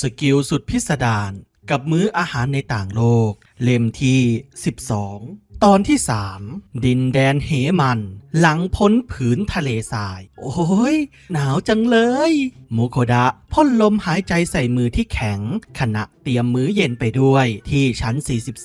สกิลสุดพิสดารกับมื้ออาหารในต่างโลก เล่มที่ 12 ตอนที่ 3 ดินแดนเหมัน หลังพ้นผืนทะเลทราย โอ้ย หนาวจังเลย โมโคดะพ่นลมหายใจใส่มือที่แข็ง ขณะเตรียมมื้อเย็นไปด้วย ที่ชั้น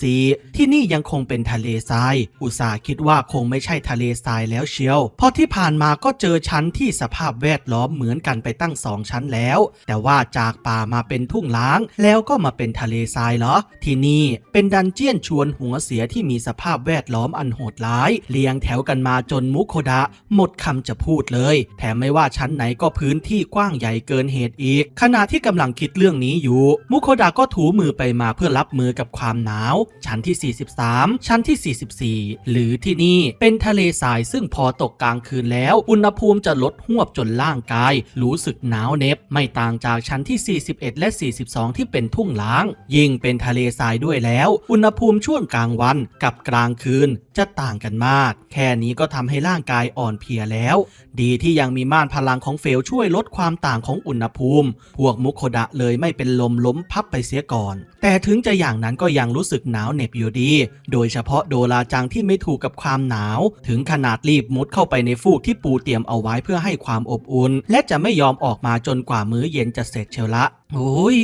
44 ที่นี่ยังคงเป็นทะเลทราย อุตส่าห์คิดว่าคงไม่ใช่ทะเลทรายแล้วเชียว เพราะที่ผ่านมาก็เจอชั้นที่สภาพแวดล้อมเหมือนกันไปตั้งสองชั้นแล้ว แต่ว่าจากป่ามาเป็นทุ่งล้าง แล้วก็มาเป็นทะเลทรายเหรอ ที่นี่เป็นดันเจียนชวนหัวเสียที่มีสภาพแวดล้อมอันโหดร้าย เรียงแถวกันมาจนมุโคดะหมดคำจะพูดเลย แถมไม่ว่าชั้นไหนก็พื้นที่กว้างใหญ่เกินเหตุอีก ขณะที่กำลังคิดเรื่องนี้อยู่ มุโคดะก็ถูมือไปมาเพื่อรับมือกับความหนาว ชั้นที่ 43 ชั้นที่ 44 หรือที่นี่เป็นทะเลทรายซึ่งพอตกกลางคืนแล้ว อุณหภูมิจะลดหวบจนร่างกาย รู้สึกหนาวเหน็บ ไม่ต่างจากชั้นที่ 41 และ 42 ที่เป็นทุ่งล้าง ยิ่งเป็นทะเลทรายด้วยแล้ว อุณหภูมิช่วงกลางวันกับกลางคืนจะต่างกันมาก แค่นี้ก็ทำให้ร่างกายอ่อนเพลียแล้ว ดีที่ยังมีม่านพลังของเฟลช่วยลดความต่างของอุณหภูมิ พวกมุโคดะเลยไม่เป็นลมล้มพับไปเสียก่อน แต่ถึงจะอย่างนั้นก็ยังรู้สึกหนาวเหน็บอยู่ดี โดยเฉพาะโดราจังที่ไม่ถูกกับความหนาว ถึงขนาดรีบมุดเข้าไปในฟูกที่ปูเตรียมเอาไว้เพื่อให้ความอบอุ่น และจะไม่ยอมออกมาจนกว่ามื้อเย็นจะเสร็จเชียวละโอ้ย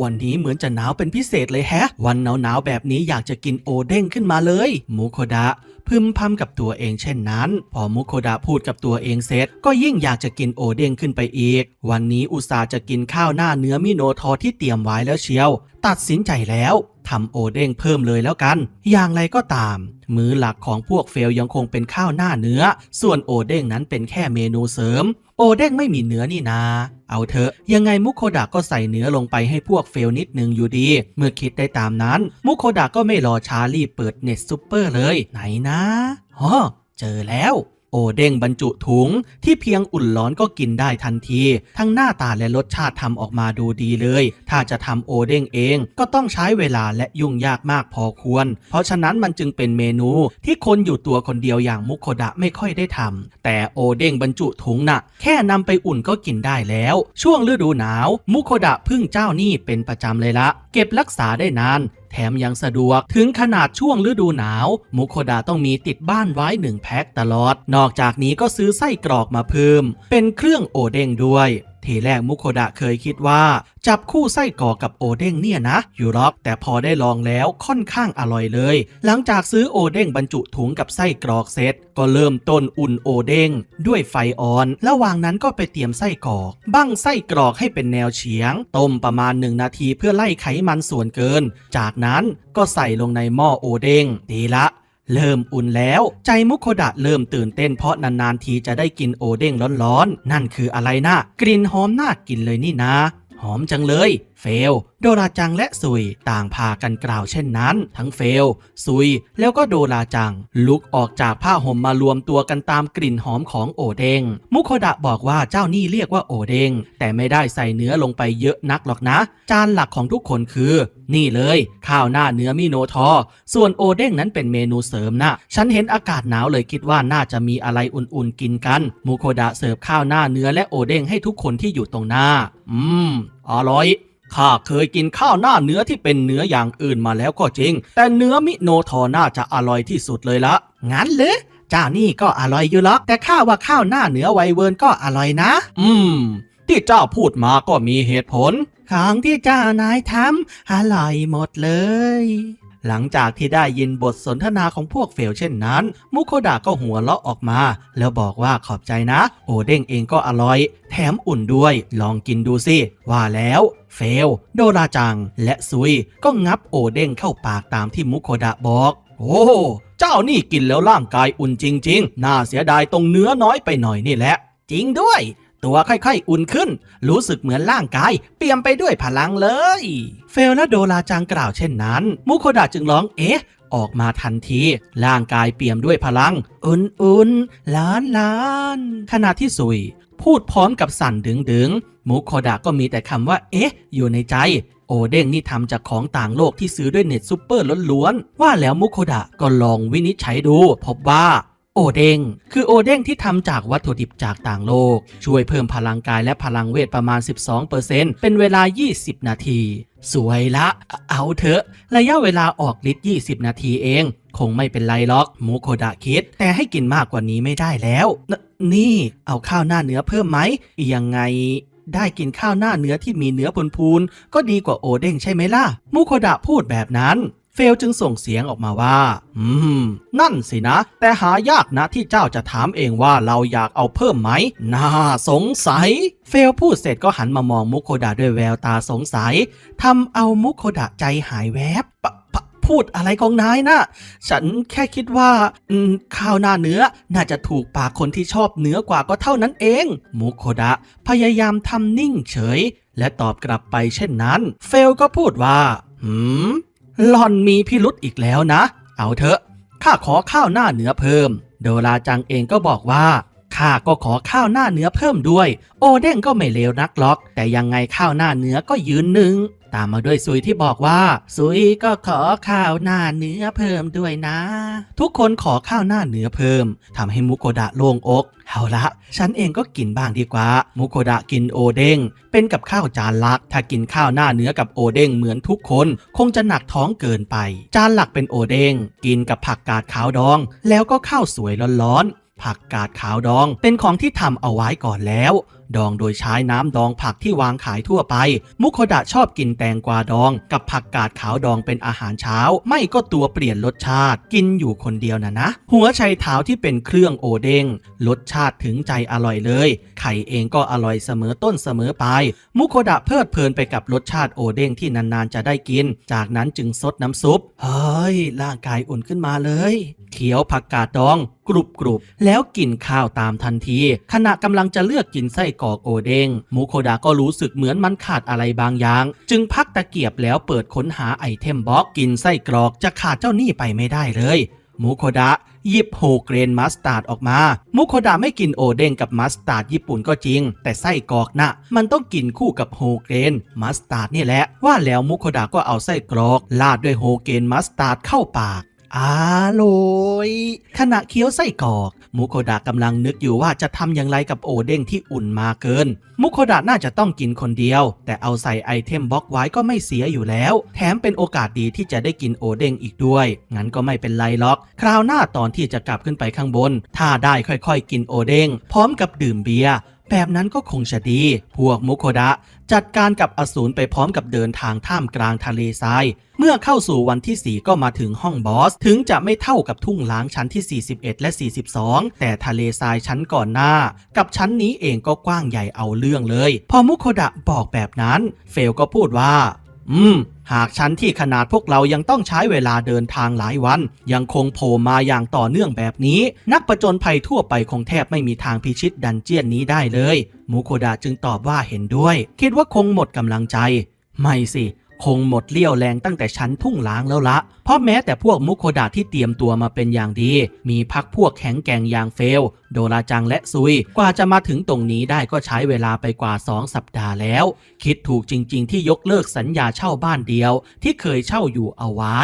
วันนี้เหมือนจะหนาวเป็นพิเศษเลยแฮะ วันหนาวๆแบบนี้อยากจะกินโอเด้งขึ้นมาเลยมุโคดะ พึมพำกับตัวเองเช่นนั้น พอมุโคดะพูดกับตัวเองเสร็จ ก็ยิ่งอยากจะกินโอเด้งขึ้นไปอีก วันนี้อุตส่าห์จะกินข้าวหน้าเนื้อมิโนทอที่เตรียมไว้แล้วเชียว ตัดสินใจแล้ว ทำโอเด้งเพิ่มเลยแล้วกัน อย่างไรก็ตาม มื้อหลักของพวกเฟลยังคงเป็นข้าวหน้าเนื้อ ส่วนโอเด้งนั้นเป็นแค่เมนูเสริม โอเด้งไม่มีเนื้อนี่นา เอาเถอะ ยังไงมุโคดะก็ใส่เนื้อลงไปให้พวกเฟลนิดนึงอยู่ดี เมื่อคิดได้ตามนั้น มุโคดะก็ไม่รอช้ารีบเปิดเน็ตซูเปอร์เลย ไหนนะฮอเจอแล้ว โอเด้งบรรจุถุงที่เพียงอุ่นร้อนก็กินได้ทันที ทั้งหน้าตาและรสชาติทำออกมาดูดีเลย ถ้าจะทำโอเด้งเองก็ต้องใช้เวลาและยุ่งยากมากพอควร เพราะฉะนั้นมันจึงเป็นเมนูที่คนอยู่ตัวคนเดียวอย่างมุโคดะไม่ค่อยได้ทำแต่โอเด้งบรรจุถุงน่ะ แค่นำไปอุ่นก็กินได้แล้ว ช่วงฤดูหนาว มุโคดะพึ่งเจ้านี่เป็นประจำเลยละ เก็บรักษาได้นาน แถมยังสะดวกถึงขนาดช่วงฤดูหนาว มุโคดะต้องมีติดบ้านไว้หนึ่งแพ็คตลอด นอกจากนี้ก็ซื้อไส้กรอกมาเพิ่ม เป็นเครื่องโอเด้งด้วย ทีแรกมุโคดะเคยคิดว่า จับคู่ไส้กรอกกับโอเด้งเนี่ยนะอยู่หรอกแต่พอได้ลองแล้วค่อนข้างอร่อยเลย หลังจากซื้อโอเด้งบรรจุถุงกับไส้กรอกเสร็จ ก็เริ่มต้นอุ่นโอเด้งด้วยไฟอ่อน ระหว่างนั้นก็ไปเตรียมไส้กรอกบั้งไส้กรอกให้เป็นแนวเฉียง ต้มประมาณหนึ่งนาทีเพื่อไล่ไขมันส่วนเกิน จากนั้นก็ใส่ลงในหม้อโอเด้งดีละ เริ่มอุ่นแล้ว ใจมุโคดะเริ่มตื่นเต้นเพราะนานๆทีจะได้กินโอเด้งร้อนๆ นั่นคืออะไรนะกลิ่นหอมน่ากินเลยนี่นะ หอมจังเลยเฟล โดราจังและซุยต่างพากันกล่าวเช่นนั้น ทั้งเฟล ซุย แล้วก็โดราจัง ลุกออกจากผ้าห่มมารวมตัวกันตามกลิ่นหอมของโอเดง มุโคดะบอกว่าเจ้านี่เรียกว่าโอเดง แต่ไม่ได้ใส่เนื้อลงไปเยอะนักหรอกนะ จานหลักของทุกคนคือ นี่เลย ข้าวหน้าเนื้อมิโนทอ ส่วนโอเด้งนั้นเป็นเมนูเสริมนะ ฉันเห็นอากาศหนาวเลยคิดว่าน่าจะมีอะไรอุ่นๆกินกัน มุโคดะเสิร์ฟข้าวหน้าเนื้อและโอเด้งให้ทุกคนที่อยู่ตรงหน้า อืม อร่อย ข้าเคยกินข้าวหน้าเนื้อที่เป็นเนื้ออย่างอื่นมาแล้วก็จริง แต่เนื้อมิโนทอน่าจะอร่อยที่สุดเลยละงั้นเหรอเจ้านี่ก็อร่อยอยู่หรอกแต่ข้าว่าข้าวหน้าเนื้อไวเวิร์นก็อร่อยนะ อืม ที่เจ้าพูดมาก็มีเหตุผล ของที่เจ้านายทำอร่อยหมดเลย หลังจากที่ได้ยินบทสนทนาของพวกเฟลเช่นนั้น มุโคดะก็หัวเราะออกมา แล้วบอกว่าขอบใจนะ โอเด้งเองก็อร่อย แถมอุ่นด้วย ลองกินดูสิ ว่าแล้วเฟล โดราจัง และซุย ก็งับโอเด้งเข้าปากตามที่มุโคดะบอก โอ้เจ้านี่กินแล้วร่างกายอุ่นจริง ๆ น่าเสียดายตรงเนื้อน้อยไปหน่อยนี่แหละ จริงด้วย ตัวค่อยๆ อุ่นขึ้น รู้สึกเหมือนร่างกาย เปี่ยมไปด้วยพลังเลย เฟลและโดราจังกล่าวเช่นนั้น มุโคดะจึงร้องเอ๊ะ ออกมาทันที ร่างกายเปี่ยมด้วยพลัง อุ่นๆล้านล้านๆขณะที่สุย พูดพร้อมกับสั่นดึงๆมุโคดะก็มีแต่คำว่า เอ๊ะ อยู่ในใจโอเด้งนี่ทำจากของต่างโลกที่ซื้อด้วยเน็ตซูเปอร์ล้วนๆว่าแล้วมุโคดะก็ลองวินิจฉัยดู พบว่า โอเด้งคือโอเด้งที่ทำจากวัตถุดิบจากต่างโลก ช่วยเพิ่มพลังกายและพลังเวทประมาณ 12%เป็นเวลา 20 นาที สวยละ เอาเถอะ ระยะเวลาออกฤทธิ์20 นาทีเอง คงไม่เป็นไรหรอกมูโคดะคิด แต่ให้กินมากกว่านี้ไม่ได้แล้วนนี่เอาข้าวหน้าเนื้อเพิ่มไหมยังไงได้กินข้าวหน้าเนื้อที่มีเนื้อพูนๆก็ดีกว่าโอเด้งใช่ไหมล่ะมูโคดะพูดแบบนั้น เฟลจึงส่งเสียงออกมาว่า อืม นั่นสินะ แต่หายากนะที่เจ้าจะถามเองว่าเราอยากเอาเพิ่มไหม น่าสงสัย เฟลพูดเสร็จก็หันมามองมุโคดะด้วยแววตาสงสัยทำเอามุโคดะใจหายแวบปะปะพูดอะไรของนายนะฉันแค่คิดว่า อืม ข้าวหน้าเนื้อ น่าจะถูกปากคนที่ชอบเนื้อกว่าก็เท่านั้นเอง มุโคดะ พยายามทำนิ่งเฉย และตอบกลับไปเช่นนั้น เฟลก็พูดว่า หืม หล่อนมีพิรุธอีกแล้วนะ เอาเถอะ ข้าขอข้าวหน้าเนื้อเพิ่ม โดราจังเองก็บอกว่าข้าก็ขอข้าวหน้าเนื้อเพิ่มด้วย โอเด้งก็ไม่เลวนักล็อก แต่ยังไงข้าวหน้าเนื้อก็ยืนหนึ่งตามมาด้วยซุยที่บอกว่า ซุยก็ขอข้าวหน้าเนื้อเพิ่มด้วยนะ ทุกคนขอข้าวหน้าเนื้อเพิ่มทำให้มุโกดะโล่งอก เอาละฉันเองก็กินบ้างดีกว่า มุโคดะกินโอเด้งเป็นกับข้าวจานหลัก ถ้ากินข้าวหน้าเนื้อกับโอเด้งเหมือนทุกคน คงจะหนักท้องเกินไป จานหลักเป็นโอเด้งกินกับผักกาดขาวดอง แล้วก็ข้าวสวยร้อนๆผักกาดขาวดองเป็นของที่ทำเอาไว้ก่อนแล้ว ดองโดยใช้น้ำดองผักที่วางขายทั่วไป มุโคดะชอบกินแตงกวาดอง กับผักกาดขาวดองเป็นอาหารเช้า ไม่ก็ตัวเปลี่ยนรสชาติ กินอยู่คนเดียวนะนะ หัวไชเท้าที่เป็นเครื่องโอเด้งรสชาติถึงใจอร่อยเลยไข่เองก็อร่อยเสมอต้นเสมอปลายมุโคดะเพลิดเพลินไปกับรสชาติโอเด้งที่นานๆจะได้กิน จากนั้นจึงซดน้ำซุป เฮ้ย ร่างกายอุ่นขึ้นมาเลยเคี้ยวผักกาดดองกรุบกรุบแล้วกินข้าวตามทันที ขณะกำลังจะเลือกกินไส้กรอกโอเด้งมูโคดะก็รู้สึกเหมือนมันขาดอะไรบางอย่าง จึงพักตะเกียบแล้วเปิดค้นหาไอเทมบ็อกกินไส้กรอกจะขาดเจ้านี่ไปไม่ได้เลย มุโคดะหยิบโฮเกรนมัสตาร์ดออกมา มุโคดะไม่กินโอเด้งกับมัสตาร์ดญี่ปุ่นก็จริง แต่ไส้กรอกนะ่ะมันต้องกินคู่กับโฮเกรนมัสตาร์ดนี่แหละว่าแล้วมุโคดะก็เอาไส้กรอกลาดด้วยโฮเกรนมัสตาร์ดเข้าปาก อร่อยขณะเคี้ยวไส้กรอก มุโคดะกำลังนึกอยู่ว่าจะทำอย่างไรกับโอเด้งที่อุ่นมาเกิน มุโคดะน่าจะต้องกินคนเดียว แต่เอาใส่ไอเทมบล็อกไว้ก็ไม่เสียอยู่แล้ว แถมเป็นโอกาสดีที่จะได้กินโอเด้งอีกด้วย งั้นก็ไม่เป็นไรหรอก คราวหน้าตอนที่จะกลับขึ้นไปข้างบน ถ้าได้ค่อยๆ กินโอเด้งพร้อมกับดื่มเบียร์ แบบนั้นก็คงจะดี พวกมุโคดะ จัดการกับอสูรไปพร้อมกับเดินทางท่ามกลางทะเลทราย เมื่อเข้าสู่วันที่ 4 ก็มาถึงห้องบอส ถึงจะไม่เท่ากับทุ่งล้างชั้นที่ 41 และ 42 แต่ทะเลทรายชั้นก่อนหน้า กับชั้นนี้เองก็กว้างใหญ่เอาเรื่องเลย พอมุโคดะบอกแบบนั้น เฟลก็พูดว่า อืม หากชั้นที่ขนาดพวกเรายังต้องใช้เวลาเดินทางหลายวัน ยังคงโผล่มาอย่างต่อเนื่องแบบนี้ นักประจนภัยทั่วไปคงแทบไม่มีทางพิชิตดันเจียนนี้ได้เลยมูโคดะจึงตอบว่าเห็นด้วย คิดว่าคงหมดกำลังใจ ไม่สิ คงหมดเลี้ยวแรงตั้งแต่ชั้นทุ่งล้างแล้วละ เพราะแม้แต่พวกมุโคดะที่เตรียมตัวมาเป็นอย่างดี มีพักพวกแข็งแกร่งอย่างเฟล โดราจังและซุย กว่าจะมาถึงตรงนี้ได้ก็ใช้เวลาไปกว่า 2 สัปดาห์แล้ว คิดถูกจริง ๆ ที่ยกเลิกสัญญาเช่าบ้านเดียว ที่เคยเช่าอยู่เอาไว้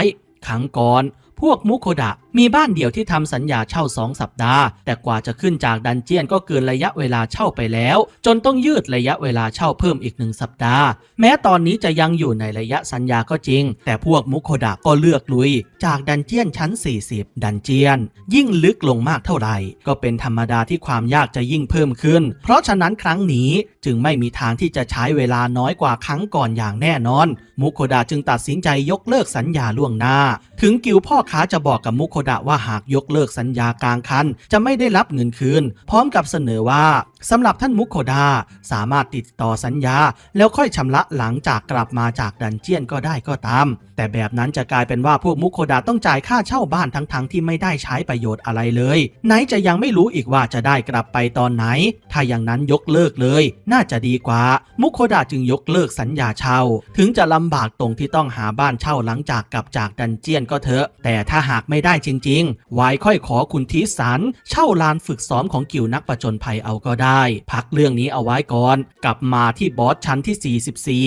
ครั้งก่อน พวกมุโคดะมีบ้านเดี่ยวที่ทำสัญญาเช่า 2 สัปดาห์ แต่กว่าจะขึ้นจากดันเจียนก็เกินระยะเวลาเช่าไปแล้ว จนต้องยืดระยะเวลาเช่าเพิ่มอีกหนึ่งสัปดาห์ แม้ตอนนี้จะยังอยู่ในระยะสัญญาก็จริง แต่พวกมุโคดะก็เลือกลุย จากดันเจียนชั้น 40 ดันเจียน ยิ่งลึกลงมากเท่าไหร่ ก็เป็นธรรมดาที่ความยากจะยิ่งเพิ่มขึ้น เพราะฉะนั้นครั้งนี้จึงไม่มีทางที่จะใช้เวลาน้อยกว่าครั้งก่อนอย่างแน่นอน มุโคดะจึงตัดสินใจยกเลิกสัญญาล่วงหน้า ถึงกิวพ่อค้าจะบอกกับมุโคดะว่าหากยกเลิกสัญญากลางคันจะไม่ได้รับเงินคืน พร้อมกับเสนอว่าสำหรับท่านมุโคดาสามารถติดต่อสัญญา แล้วค่อยชำระหลังจากกลับมาจากดันเจียนก็ได้ก็ตาม แต่แบบนั้นจะกลายเป็นว่าพวกมุโคดาต้องจ่ายค่าเช่าบ้านทั้งๆที่ไม่ได้ใช้ประโยชน์อะไรเลย ไหนจะยังไม่รู้อีกว่าจะได้กลับไปตอนไหน ถ้าอย่างนั้นยกเลิกเลย น่าจะดีกว่า มุโคดาจึงยกเลิกสัญญาเช่า ถึงจะลำบากตรงที่ต้องหาบ้านเช่าหลังจากกลับจากดันเจียนก็เถอะ แต่ถ้าหากไม่ได้จริงๆไว้ค่อยขอคุณทิสันเช่าลานฝึกซ้อมของกิวนักประจนภัยเอาก็ได้พักเรื่องนี้เอาไว้ก่อน กลับมาที่บอสชั้นที่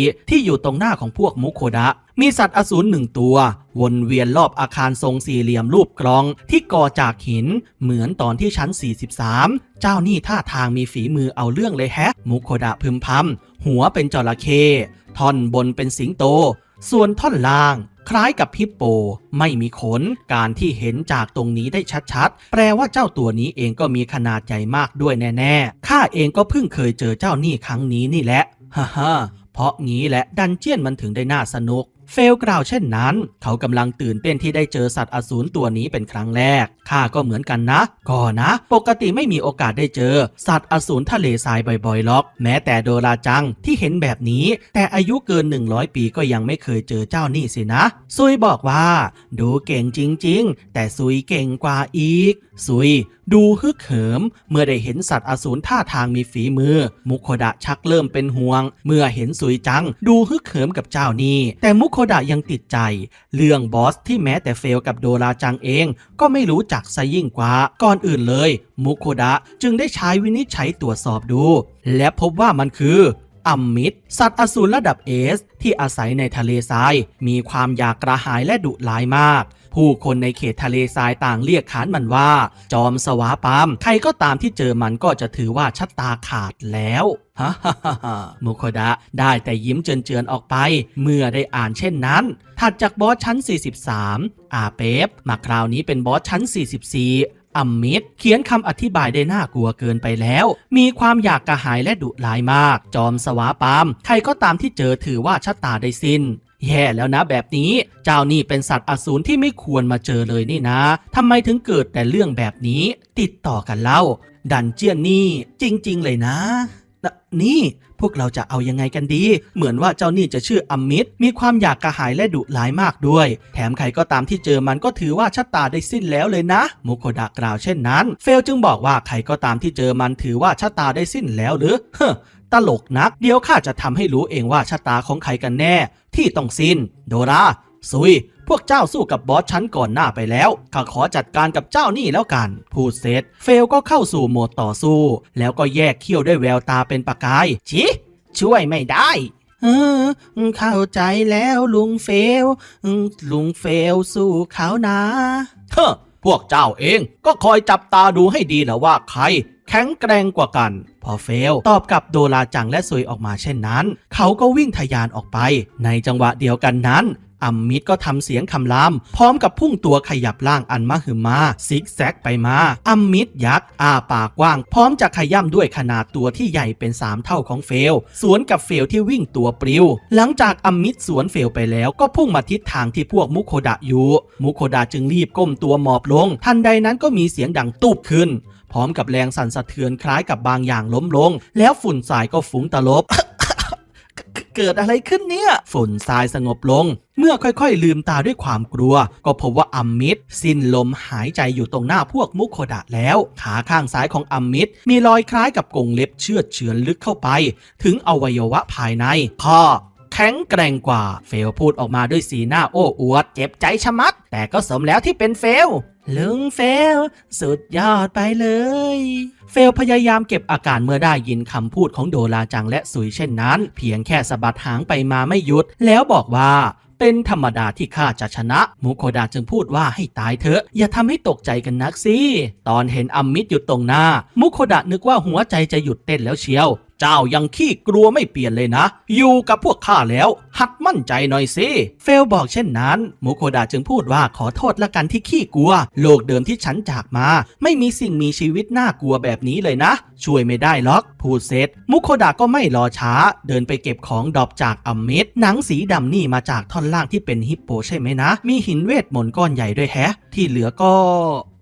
44 ที่อยู่ตรงหน้าของพวกมุโคดะมีสัตว์อสูรหนึ่งตัว วนเวียนรอบอาคารทรงสี่เหลี่ยมรูปกรองที่ก่อจากหิน เหมือนตอนที่ชั้น 43 เจ้านี่ท่าทางมีฝีมือเอาเรื่องเลยแฮะ มุโคดะพึมพำหัวเป็นจระเข้ท่อนบนเป็นสิงโต ส่วนท่อนล่าง คล้ายกับฮิปโป ไม่มีขน การที่เห็นจากตรงนี้ได้ชัดๆ แปลว่าเจ้าตัวนี้เองก็มีขนาดใหญ่มากด้วยแน่ๆ ข้าเองก็เพิ่งเคยเจอเจ้านี่ครั้งนี้นี่แหละ ฮ่าฮ่าเพราะงี้แหละดันเจียนมันถึงได้น่าสนุก เฟลกล่าวเช่นนั้น เขากำลังตื่นเต้นที่ได้เจอสัตว์อสูรตัวนี้เป็นครั้งแรก ข้าก็เหมือนกันนะ ก็นะ ปกติไม่มีโอกาสได้เจอ สัตว์อสูรทะเลทรายบ่อยๆหรอก แม้แต่โดราจังที่เห็นแบบนี้ แต่อายุเกิน 100 ปีก็ยังไม่เคยเจอเจ้านี่สินะซุยบอกว่า ดูเก่งจริง ๆ แต่ซุยเก่งกว่าอีกซุย ดูฮึกเหิม เมื่อได้เห็นสัตว์อสูรท่าทางมีฝีมือ มุโคดะชักเริ่มเป็นห่วง เมื่อเห็นซุยจัง ดูฮึกเหิมกับเจ้านี่แต่มุโคดะยังติดใจ เรื่องบอสที่แม้แต่เฟลกับโดราจังเอง ก็ไม่รู้จักซะยิ่งกว่า ก่อนอื่นเลย มุโคดะจึงได้ใช้วินิจฉัยตรวจสอบดู และพบว่ามันคืออัมมิดสัตว์อสูรระดับเอส ที่อาศัยในทะเลทราย มีความอยากกระหายและดุร้ายมาก ผู้คนในเขตทะเลทรายต่างเรียกขานมันว่า จอมสวาปาม ใครก็ตามที่เจอมันก็จะถือว่าชะตาขาดแล้ว ฮ่าฮ่าฮ่ามุโคดะได้แต่ยิ้มเจือนๆออกไป เมื่อได้อ่านเช่นนั้น ถัดจากบอสชั้น 43 อาเป๊ปมาคราวนี้เป็นบอสชั้น 44อัมมิดเขียนคำอธิบายได้น่ากลัวเกินไปแล้ว มีความอยากกระหายและดุร้ายมาก จอมสวาปาม ใครก็ตามที่เจอถือว่าชะตาได้สิ้น แย่แล้วนะแบบนี้ เจ้านี่เป็นสัตว์อสูรที่ไม่ควรมาเจอเลยนี่นะทำไมถึงเกิดแต่เรื่องแบบนี้ ติดต่อกันเล่า ดันเจียนนี่ จริง ๆ เลยนะ นี่ พวกเราจะเอายังไงกันดี เหมือนว่าเจ้านี่จะชื่ออัมมิดมีความอยากกระหายและดุร้ายมากด้วย แถมใครก็ตามที่เจอมันก็ถือว่าชะตาได้สิ้นแล้วเลยนะมุโคดะกล่าวเช่นนั้น เฟลจึงบอกว่าใครก็ตามที่เจอมันถือว่าชะตาได้สิ้นแล้วหรือเฮ้อตลกนัก เดี๋ยวข้าจะทำให้รู้เองว่าชะตาของใครกันแน่ ที่ต้องสิ้น โดราซุย พวกเจ้าสู้กับบอสชั้นก่อนหน้าไปแล้ว ข้าขอจัดการกับเจ้านี่แล้วกัน พูดเสร็จ เฟลก็เข้าสู่โหมดต่อสู้ แล้วก็แยกเขี้ยวด้วยแววตาเป็นประกาย ชิช่วยไม่ได้เออเข้าใจแล้วลุงเฟล ลุงเฟลสู้เขานะเฮ้อพวกเจ้าเองก็คอยจับตาดูให้ดีนะว่าใครแข็งแกร่งกว่ากัน พอเฟล ตอบกับโดราจังและซุยออกมาเช่นนั้น เขาก็วิ่งทะยานออกไป ในจังหวะเดียวกันนั้น อัมมิดก็ทำเสียงคำราม พร้อมกับพุ่งตัวขยับร่างอันมหึมาซิกแซกไปมา อัมมิดยักษ์อ้าปากกว้าง พร้อมจะขย่ำด้วยขนาดตัวที่ใหญ่เป็น 3 เท่าของเฟล สวนกับเฟลที่วิ่งตัวปลิว หลังจากอัมมิดสวนเฟลไปแล้วก็พุ่งมาทิศทางที่พวกมุโคดะอยู่ มุโคดะจึงรีบก้มตัวหมอบลง ทันใดนั้นก็มีเสียงดังตูบขึ้น พร้อมกับแรงสั่นสะเทือนคล้ายกับบางอย่างล้มลง แล้วฝุ่นทรายก็ฟุ้งตลบ เกิดอะไรขึ้นเนี่ย ฝนทรายสงบลง เมื่อค่อยๆ ลืมตาด้วยความกลัว ก็พบว่าอัมมิดสิ้นลมหายใจอยู่ตรงหน้าพวกมุโคดะแล้ว ขาข้างซ้ายของอัมมิดมีรอยคล้ายกับกรงเล็บเชือดเฉือนลึกเข้าไป ถึงอวัยวะภายในข้อ แข็งแกร่งกว่า เฟลพูดออกมาด้วยสีหน้าโอ้อวด เจ็บใจชะมัด แต่ก็สมแล้วที่เป็นเฟลลุงเฟล สุดยอดไปเลย เฟลพยายามเก็บอาการเมื่อได้ยินคำพูดของโดราจังและสุยเช่นนั้น เพียงแค่สะบัดหางไปมาไม่หยุด แล้วบอกว่าเป็นธรรมดาที่ข้าจะชนะ มุโคดะจึงพูดว่าให้ตายเถอะ อย่าทำให้ตกใจกันนักสิ ตอนเห็นอัมมิดอยู่ตรงหน้า มุโคดะนึกว่าหัวใจจะหยุดเต้นแล้วเชียว เจ้ายังขี้กลัวไม่เปลี่ยนเลยนะ อยู่กับพวกข้าแล้ว หัดมั่นใจหน่อยสิเฟลบอกเช่นนั้นมุโคดะจึงพูดว่าขอโทษละกันที่ขี้กลัว โลกเดิมที่ฉันจากมา ไม่มีสิ่งมีชีวิตน่ากลัวแบบนี้เลยนะ ช่วยไม่ได้หรอกพูดเสร็จมุโคดะก็ไม่รอช้า เดินไปเก็บของดอปจากอัมมิดหนังสีดำนี่มาจากท่อนล่างที่เป็นฮิปโปใช่ไหมนะ มีหินเวทมนต์ก้อนใหญ่ด้วยแฮะ ที่เหลือก็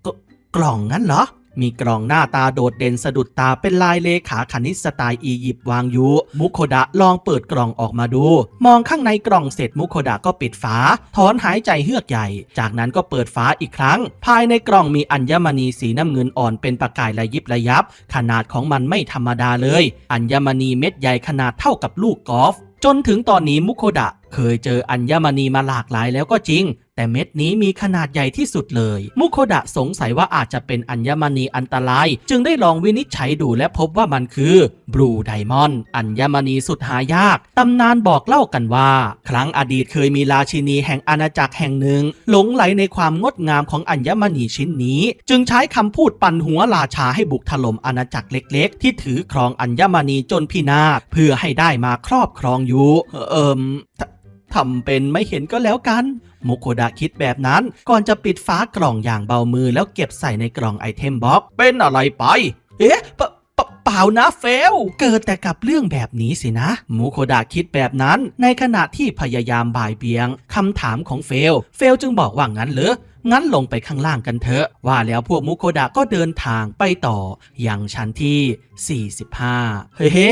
ก็กล่องงั้นเหรอ มีกล่องหน้าตาโดดเด่นสะดุดตาเป็นลายเลขาคณิตสไตล์อียิปต์วางอยู่มุโคดะลองเปิดกล่องออกมาดู มองข้างในกล่องเสร็จมุโคดะก็ปิดฝา ถอนหายใจเฮือกใหญ่ จากนั้นก็เปิดฝาอีกครั้ง ภายในกล่องมีอัญมณีสีน้ำเงินอ่อนเป็นประกายระยิบระยับ ขนาดของมันไม่ธรรมดาเลย อัญมณีเม็ดใหญ่ขนาดเท่ากับลูกกอล์ฟจนถึงตอนนี้มุโคดะเคยเจออัญมณีมาหลากหลายแล้วก็จริง แต่เม็ดนี้มีขนาดใหญ่ที่สุดเลย มุโคดะสงสัยว่าอาจจะเป็นอัญมณีอันตราย จึงได้ลองวินิจฉัยดูและพบว่ามันคือบลูไดมอนด์อัญมณีสุดหายาก ตำนานบอกเล่ากันว่า ครั้งอดีตเคยมีราชินีแห่งอาณาจักรแห่งหนึ่ง หลงไหลในความงดงามของอัญมณีชิ้นนี้ จึงใช้คำพูดปั่นหัวราชาให้บุกถล่มอาณาจักรเล็ก ๆ ที่ถือครองอัญมณีจนพินาศเพื่อให้ได้มาครอบครองอยู่ เอิมทำเป็นไม่เห็นก็แล้วกัน มโคดะคิดแบบนั้น ก่อนจะปิดฝากล่องอย่างเบามือแล้วเก็บใส่ในกล่องไอเทมบ็อกเป็นอะไรไป เอ๊ะปะเปล่านะเฟล เกิดแต่กับเรื่องแบบนี้สินะโมโคดะคิดแบบนั้น ในขณะที่พยายามบ่ายเบียงคำถามของเฟล เฟลจึงบอกว่างั้นเหรองั้นลงไปข้างล่างกันเถอะ ว่าแล้วพวกมุโคดะก็เดินทางไปต่อยังชั้นที่ 45 เฮ้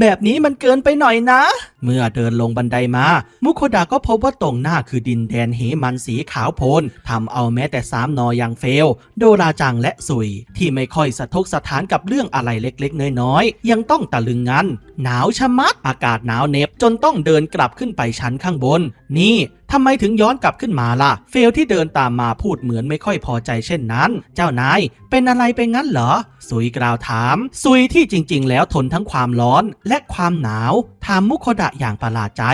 แบบนี้มันเกินไปหน่อยนะ เมื่อเดินลงบันไดมา มุโคดะก็พบว่าตรงหน้าคือดินแดนเหมันสีขาวโพลนทำเอาแม้แต่สามนอยังเฟล โดราจังและสุย ที่ไม่ค่อยสะทกสะท้านกับเรื่องอะไรเล็กๆ น้อยๆ ยังต้องตะลึงงันหนาวชะมัดอากาศหนาวเหน็บจนต้องเดินกลับขึ้นไปชั้นข้างบน นี่ ทำไมถึงย้อนกลับขึ้นมาล่ะ เฟลที่เดินตามมาพูดเหมือนไม่ค่อยพอใจเช่นนั้น เจ้านายเป็นอะไรไปงั้นเหรอ ซุยกล่าวถาม ซุยที่จริง ๆ แล้วทนทั้งความร้อนและความหนาวถามมุโคดะอย่างประหลาดใจ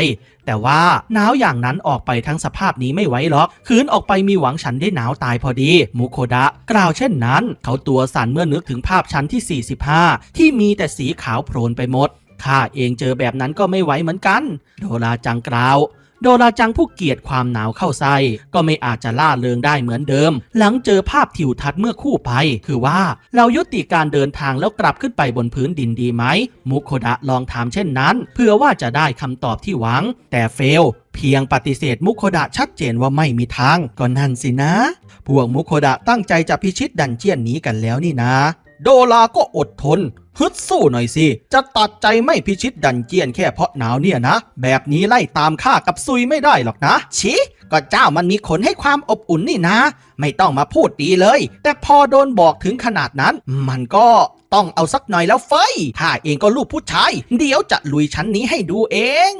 แต่ว่าหนาวอย่างนั้นออกไปทั้งสภาพนี้ไม่ไหวหรอกคืนออกไปมีหวังฉันได้หนาวตายพอดี มุโคดะกล่าวเช่นนั้น เขาตัวสั่นเมื่อนึกถึงภาพชั้นที่ 45 ที่มีแต่สีขาวโพลนไปหมดข้าเองเจอแบบนั้นก็ไม่ไหวเหมือนกัน โดราจังกล่าว โดราจังผู้เกียดความหนาวเข้าไส้ก็ไม่อาจจะล่าเริงได้เหมือนเดิม หลังเจอภาพทิวทัศน์เมื่อคู่ไป คือว่าเรายุติการเดินทางแล้วกลับขึ้นไปบนพื้นดินดีไหม มุโคดะลองถามเช่นนั้น เพื่อว่าจะได้คำตอบที่หวัง แต่เฟลเพียงปฏิเสธมุโคดะชัดเจนว่าไม่มีทางก็นั่นสินะ พวกมุโคดะตั้งใจจะพิชิตดันเจียนนี้กันแล้วนี่นะ โดลาก็อดทน ฮึดสู้หน่อยสิ จะตัดใจไม่พิชิตดันเจียนแค่เพราะหนาวเนี่ยนะ แบบนี้ไล่ตามข้ากับซุยไม่ได้หรอกนะ ชิก็เจ้ามันมีขนให้ความอบอุ่นนี่นะ ไม่ต้องมาพูดดีเลย แต่พอโดนบอกถึงขนาดนั้น มันก็ต้องเอาสักหน่อยแล้วเฟยข้าเองก็ลูกผู้ชาย เดี๋ยวจะลุยชั้นนี้ให้ดูเอง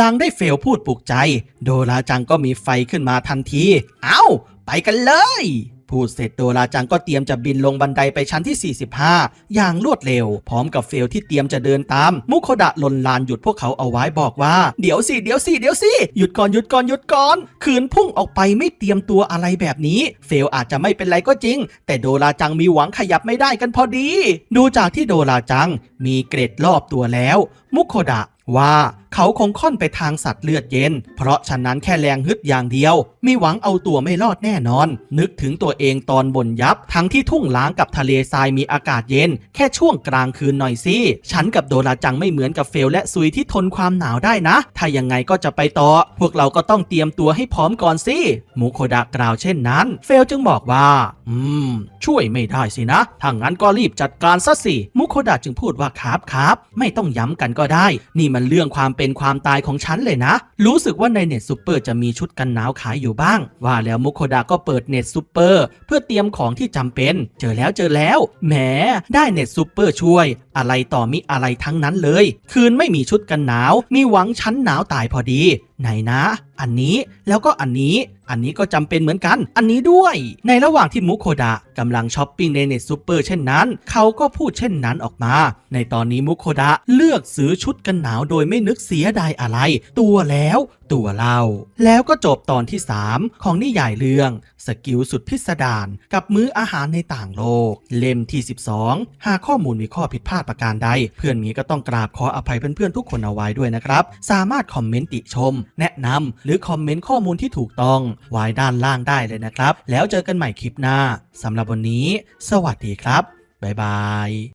ลังได้เฟลพูดปลุกใจ โดราจังก็มีไฟขึ้นมาทันที เอาไปกันเลย พูดเสร็จโดราจังก็เตรียมจะบินลงบันไดไปชั้นที่ 45 อย่างรวดเร็ว พร้อมกับเฟลที่เตรียมจะเดินตาม มุโคดะลนลานหยุดพวกเขาเอาไว้บอกว่า เดี๋ยวสิเดี๋ยวสิเดี๋ยวสิหยุดก่อนหยุดก่อนหยุดก่อนคืนพุ่งออกไปไม่เตรียมตัวอะไรแบบนี้ เฟลอาจจะไม่เป็นไรก็จริง แต่โดราจังมีหวังขยับไม่ได้กันพอดี ดูจากที่โดราจังมีเกร็ดรอบตัวแล้ว มุโคดะว่า เขาคงค่อนไปทางสัตว์เลือดเย็น เพราะฉะนั้นแค่แรงฮึดอย่างเดียวมีหวังเอาตัวไม่รอดแน่นอน นึกถึงตัวเองตอนบนยับ ทั้งที่ทุ่งล้างกับทะเลทรายมีอากาศเย็น แค่ช่วงกลางคืนหน่อยสิ ฉันกับโดราจังไม่เหมือนกับเฟลและซุยที่ทนความหนาวได้นะ ถ้ายังไงก็จะไปต่อ พวกเราก็ต้องเตรียมตัวให้พร้อมก่อนสิมุโคดะกล่าวเช่นนั้น เฟลจึงบอกว่า อืม ช่วยไม่ได้สินะ ถ้างั้นก็รีบจัดการซะสิมุโคดะจึงพูดว่าครับครับ ไม่ต้องย้ำกันก็ได้ นี่มันเรื่องความเป็น็นความตายของฉันเลยนะ รู้สึกว่าในเน็ตซูเปอร์จะมีชุดกันหนาวขายอยู่บ้าง ว่าแล้วมุโคดะก็เปิดเน็ตซูเปอร์เพื่อเตรียมของที่จำเป็น เจอแล้วเจอแล้ว แหม ได้เน็ตซูเปอร์ช่วย อะไรต่อมิอะไรทั้งนั้นเลย คืนไม่มีชุดกันหนาว มีหวังชั้นหนาวตายพอดี ไหนนะ อันนี้แล้วก็อันนี้ อันนี้ก็จำเป็นเหมือนกัน อันนี้ด้วย ในระหว่างที่มุโคดะกำลังช้อปปิ้งในเน็ตซูเปอร์เช่นนั้น เขาก็พูดเช่นนั้นออกมา ในตอนนี้มุโคดะเลือกซื้อชุดกันหนาวโดยไม่นึกเสียดายอะไร ตัวแล้ว ตัวเล่าแล้วก็จบตอนที่ 3 ของนิยายเรื่อง สกิลสุดพิสดารกับมื้ออาหารในต่างโลก เล่มที่ 12 หากข้อมูลมีข้อผิดพลาดประการใด เพื่อนมีก็ต้องกราบขออภัยเพื่อนๆทุกคนเอาไว้ด้วยนะครับ สามารถคอมเมนต์ติชม แนะนำหรือคอมเมนต์ข้อมูลที่ถูกต้อง ไว้ด้านล่างได้เลยนะครับ แล้วเจอกันใหม่คลิปหน้าสำหรับวันนี้ สวัสดีครับบ๊ายบาย